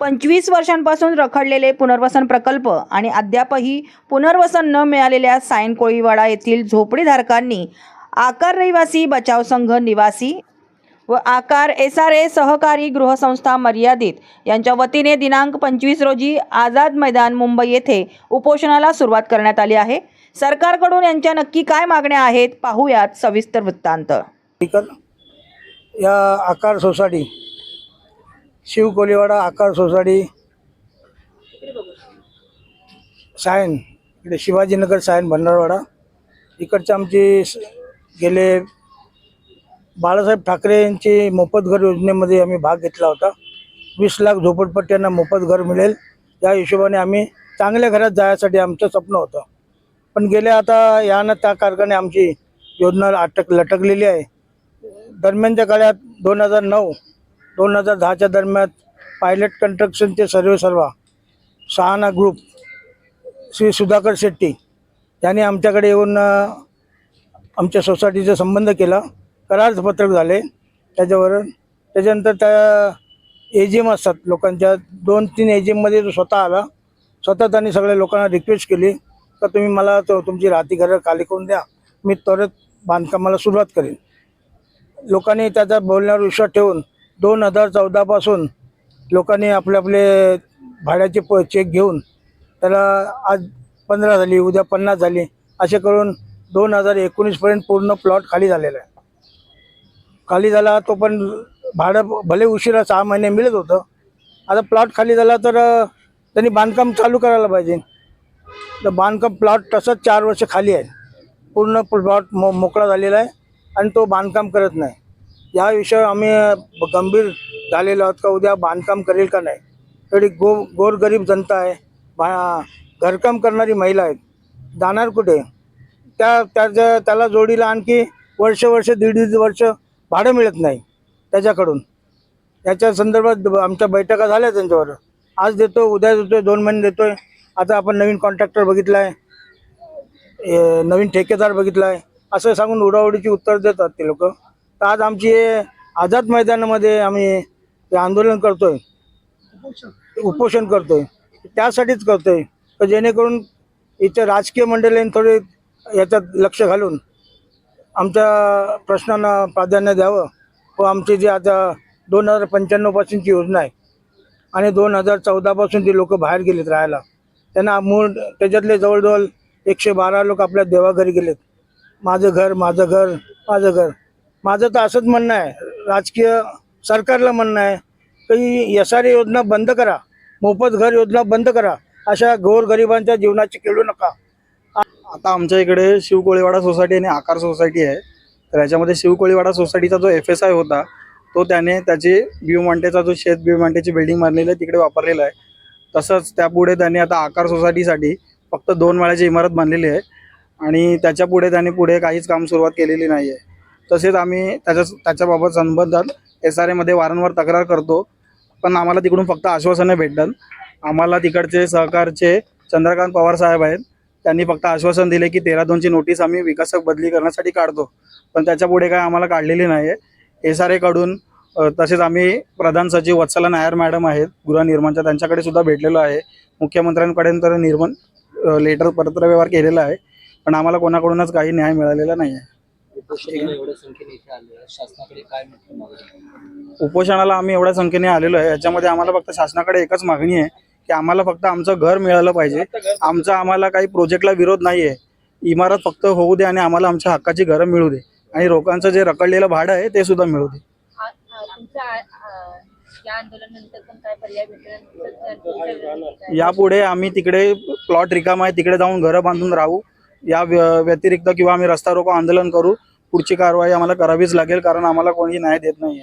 पंचवीस वर्षांपासून रखडलेले पुनर्वसन प्रकल्प आणि अद्यापही पुनर्वसन न मिळालेल्या सायन कोळीवाडा येथील झोपडीधारकांनी आकार रहिवासी बचाव संघ निवासी व आकार एस आर ए सहकारी गृहसंस्था मर्यादित यांच्या वतीने दिनांक पंचवीस रोजी आझाद मैदान मुंबई येथे उपोषणाला सुरुवात करण्यात आली आहे. सरकारकडून यांच्या नक्की काय मागण्या आहेत पाहूयात सविस्तर वृत्तांत. या आकार सोसायटी शिव कोलीवाडा आकार सोसाडी सायन इकडे शिवाजीनगर सायन भंडारवाडा. इकडचे आमची स- गेले बाळासाहेब ठाकरे यांची मोफत घर योजनेमध्ये आम्ही भाग घेतला होता. वीस लाख झोपडपट्ट्यांना मोफत घर मिळेल. या हिशोबाने आम्ही चांगल्या घरात जायसाठी आमचं स्वप्न होतं. पण गेल्या आता यानं त्या कारखाने आमची योजना अटक लटकलेली आहे. दरम्यानच्या काळात दोन हजार नऊ दोन हजार दहाच्या दरम्यान पायलट कन्स्ट्रक्शनचे सर्वे सर्वा सहाना ग्रुप श्री सुधाकर शेट्टी यांनी आमच्याकडे येऊन आमच्या सोसायटीचा संबंध केला. करारपत्रक झाले. त्याच्यावर त्याच्यानंतर त्या ए जी एम असतात लोकांच्या दोन तीन ए जी एममध्ये तो स्वतः आला. स्वतः त्यांनी सगळ्या लोकांना रिक्वेस्ट केली. का तुम्ही मला तो तुमची राहती घरं खाली करून द्या. मी त्वरित बांधकामाला सुरुवात करेन. लोकांनी त्याचा बोलण्यावर विश्वास ठेवून दोन हजार चौदापासून लोकांनी आपले आपले भाड्याचे प चेक घेऊन त्याला आज पंधरा झाली उद्या पन्नास झाली असे करून दोन हजार एकोणीसपर्यंत पूर्ण प्लॉट खाली झालेला आहे. खाली झाला तो पण भाडं भले उशिरा सहा महिने मिळत होतं. आता प्लॉट खाली झाला तर त्यांनी बांधकाम चालू करायला पाहिजे. तर बांधकाम प्लॉट तसंच चार वर्ष खाली आहे. पूर्ण प्लॉट मो मोकळा झालेला आहे आणि तो बांधकाम करत नाही. या विषयावर आम्ही गंभीर झालेलो आहोत का उद्या बांधकाम करेल का नाही? तरी गो गोरगरीब जनता आहे. बा घरकाम करणारी महिला आहेत. जाणार कुठे? त्या त्याच्या त्याला जोडीला आणखी वर्ष वर्ष दीड दीड वर्ष भाडं मिळत नाही त्याच्याकडून. याच्या संदर्भात आमच्या बैठका झाल्या त्यांच्यावर. आज देतो उद्या देतोय दोन महिने देतोय. आता आपण नवीन कॉन्ट्रॅक्टर बघितला आहे नवीन ठेकेदार बघितला आहे असं सांगून उडावडीची उत्तर देतात ते लोक. तर आज आमची हे आझाद मैदानामध्ये आम्ही हे आंदोलन करतोय. उपोषण करतोय. त्यासाठीच करतोय. तर जेणेकरून इथे राजकीय मंडळींनी थोडे याच्यात लक्ष घालून आमच्या प्रश्नांना प्राधान्य द्यावं व आमची जी आता दोन हजार पंच्याण्णवपासूनची योजना आहे आणि दोन हजार चौदापासून जी लोक बाहेर गेलेत राहायला त्यांना मूळ त्याच्यातले जवळजवळ एकशे बारा लोक आपल्या देवाघरी गेलेत. माझं घर माझं घर माझं घर. माझं तर असंच म्हणणं आहे. राजकीय सरकारला म्हणणं आहे की एस आर योजना बंद करा. मोफत घर योजना बंद करा. अशा गोरगरिबांच्या जीवनाची खेळू नका. आता आमच्या इकडे शिवकोळीवाडा सोसायटी आणि आकार सोसायटी आहे. तर याच्यामध्ये शिवकोळीवाडा सोसायटीचा जो एफ एस आय होता तो त्याने त्याचे बिवमांटेचा जो शेत बिवमांटेची बिल्डिंग बांधलेली आहे तिकडे वापरलेला आहे. तसंच त्यापुढे त्याने आता आकार सोसायटीसाठी फक्त दोन माळ्याची इमारत बांधलेली आहे. आणि त्याच्या पुढे त्याने पुढे काहीच काम सुरुवात केलेली नाही आहे तसेच आम्ही त्याच्या त्याच्याबाबत संबंधात एस आर एमध्ये वारंवार तक्रार करतो. पण आम्हाला तिकडून फक्त आश्वासनं भेटतात. आम्हाला तिकडचे सहकारचे चंद्रकांत पवार साहेब आहेत. त्यांनी फक्त आश्वासन दिले की तेरा दोनची नोटीस आम्ही विकासक बदली करण्यासाठी काढतो. पण त्याच्यापुढे काय आम्हाला काढलेली नाही आहे एस आर एकडून तसेच आम्ही प्रधान सचिव वत्सला नायर मॅडम आहेत. गृहनिर्माणच्या त्यांच्याकडे सुद्धा भेटलेलो आहे. मुख्यमंत्र्यांकडे तर निर्माण लेटर पत्रव्यवहार केलेला आहे. पण आम्हाला कोणाकडूनच काही न्याय मिळालेला नाही आहे उपोषणाला एवढ्या संख्येने इथे आले शासनाकडे काय म्हटलं मागणी उपोषणाला आम्ही एवढ्या संख्येने आलेलो आहे. याच्यामध्ये आम्हाला फक्त शासनाकडे एकच मागणी आहे की आम्हाला फक्त आमचं घर मिळालं पाहिजे. आमचा आम्हाला काही प्रोजेक्टला विरोध नाही आहे इमारत फक्त होऊ दे आणि आम्हाला आमच्या हक्काची घरं मिळू दे. आणि लोकांचं जे रखडलेलं भाडं आहे ते सुद्धा मिळू दे? यापुढे आम्ही तिकडे प्लॉट रिकाम आहे तिकडे जाऊन घरं बांधून राहू. या व्य- व्यतिरिक्त किंवा आम्ही रस्ता रोको आंदोलन करू. पुढची कारवाई आम्हाला करावीच लागेल कारण आम्हाला कोणी न्याय देत नाही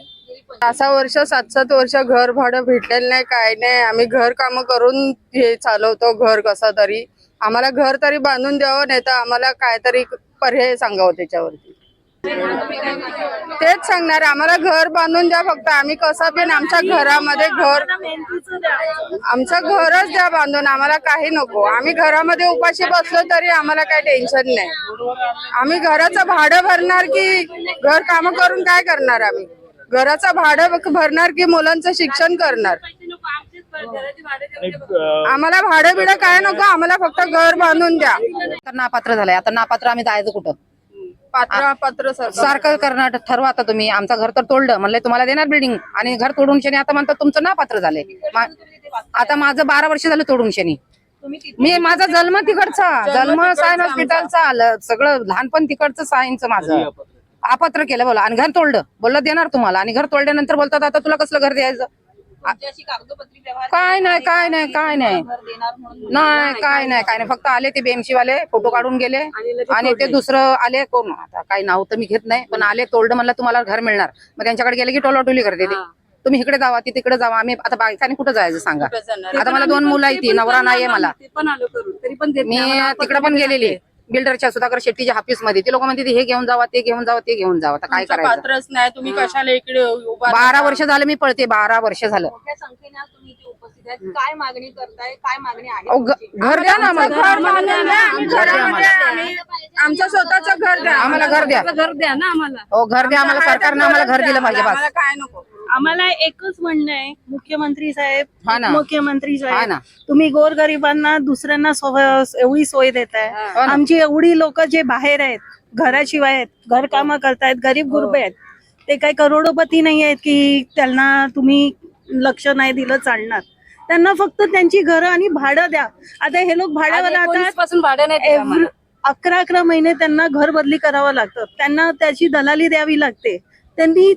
सहा वर्ष सात सात वर्ष घर भाडं भेटलेलं नाही काय नाही. आम्ही घर काम करून हे चालवतो घर कसं तरी. आम्हाला घर तरी बांधून द्यावं नाही तर आम्हाला काहीतरी पर्याय सांगावं त्याच्यावरती. तेच सांगणार आम्हाला घर बांधून द्या फक्त. आम्ही कसं पण आमच्या घरामध्ये घर आमचं घरच द्या बांधून. आम्हाला काही नको. आम्ही घरामध्ये उपाशी बसलो तरी आम्हाला काही टेन्शन नाही. आम्ही घराचं भाडं भरणार की घर काम करून काय करणार आम्ही? घराचं भाडं भरणार की मुलांचं शिक्षण करणार? आम्हाला भाडं बिडं काय नको? आम्हाला फक्त घर बांधून द्या. तर नापात्र झालंय. आता नापात्र आम्ही जायचं कुठं? पात्र पात्र सारखं करणार ठरवा आता तुम्ही. आमचं घर तर तोडलं. म्हणलं तुम्हाला देणार बिल्डिंग आणि घर तोडून शनी आता म्हणतात तुमचं नापात्र झालंय. मा- आता माझं बारा वर्ष झालं तोडून शनी. मी माझा जन्म तिकडचा. जन्म सायन हॉस्पिटलचा आलं सगळं लहानपण तिकडचं सायनचं माझं. अपात्र केलं बोला. आणि घर तोडलं. बोललं देणार तुम्हाला. आणि घर तोडल्यानंतर बोलतात आता तुला कसलं घर द्यायचं? काय नाही काय नाही काय नाही. नाही काय नाही काय नाही. फक्त आले ते BMC वाले फोटो काढून गेले. आणि ते दुसरं आले कोण? आता काही नाव तर मी घेत नाही पण आले तोडलं म्हणलं तुम्हाला घर मिळणार. मग त्यांच्याकडे गेले की टोलाटोली करते ते. तुम्ही इकडे जावा ती तिकडे जावा. आम्ही आता बायकाने कुठे जायचं सांगा? आता मला दोन मुलं आहेत ती नवरा नाहीये मला. मी तिकडे पण गेलेली. बिल्डरच्या सुधाकर शेट्टीच्या ऑफिसमध्ये ते लोक म्हणते हे घेऊन जावा ते घेऊन जावा ते घेऊन जावा. आता काय तुमचं करायचं? पात्रच नाही तुम्ही कशाला इकडे उभा बारा वर्ष झालं मी पळते बारा वर्ष झालं. मोठ्या संख्येने आज तुम्ही इथे उपस्थित आहेत. काय मागणी करताय? काय मागणी आहे अहो, घर द्या ना आम्हाला. घर बांधून द्या. आम्ही घर द्या घरामध्ये आम्हाला. आम्ही आमचं स्वतःचं घर द्या. आम्हाला घर द्या. घर द्या ना आम्हाला. हो घर द्या आम्हाला सरकारनं आम्हाला घर दिलं पाहिजे आम्हाला काय नको. आम्हाला एकच म्हणणं आहे मुख्यमंत्री साहेब हा ना. मुख्यमंत्री हा साहेब ना. तुम्ही गोरगरिबांना दुसऱ्यांना एवढी सोय देताय. हो. ना. आमची एवढी लोक जे बाहेर आहेत घराशिवाय आहेत घर कामं करतायत गरीब गुरबे आहेत ते काही करोडोपती नाही आहेत की त्यांना तुम्ही लक्ष नाही दिलं चालणार. त्यांना फक्त त्यांची घरं आणि भाडं द्या. आता हे लोक भाड्यावर आता पासून भाडं नाही एव्हरी अकरा अकरा महिने त्यांना घर बदली करावं लागतं. त्यांना त्याची दलाली द्यावी लागते. त्यांनी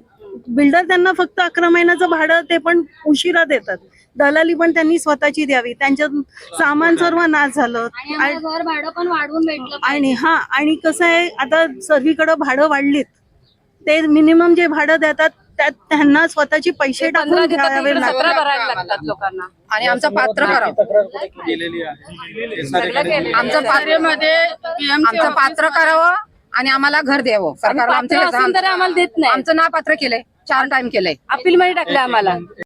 बिल्डर त्यांना फक्त अकरा महिन्याचं भाडं ते पण उशिरा देतात. दलाली पण त्यांनी स्वतःची द्यावी. त्यांच्यात सामान सर्व नाश झालं. घर भाडं पण वाढवून भेटलं आणि हा आणि कसं आहे आता सर्वीकडे भाडं वाढलीत. ते मिनिमम जे भाडं देतात त्यात त्यांना स्वतःची पैसे टाकून घ्यावे लागतात. लोकांना. आणि आमचं पात्र करावं गेलेली आहे? आमचं पात्रमध्ये आमचं पात्र करावं. आणि आम्हाला घर द्यावं. सरकारला आमचं आम्हाला देत नाही. आमचं नापात्र केलंय. चार टाइम केलंय. अपील मध्ये टाकलं आम्हाला.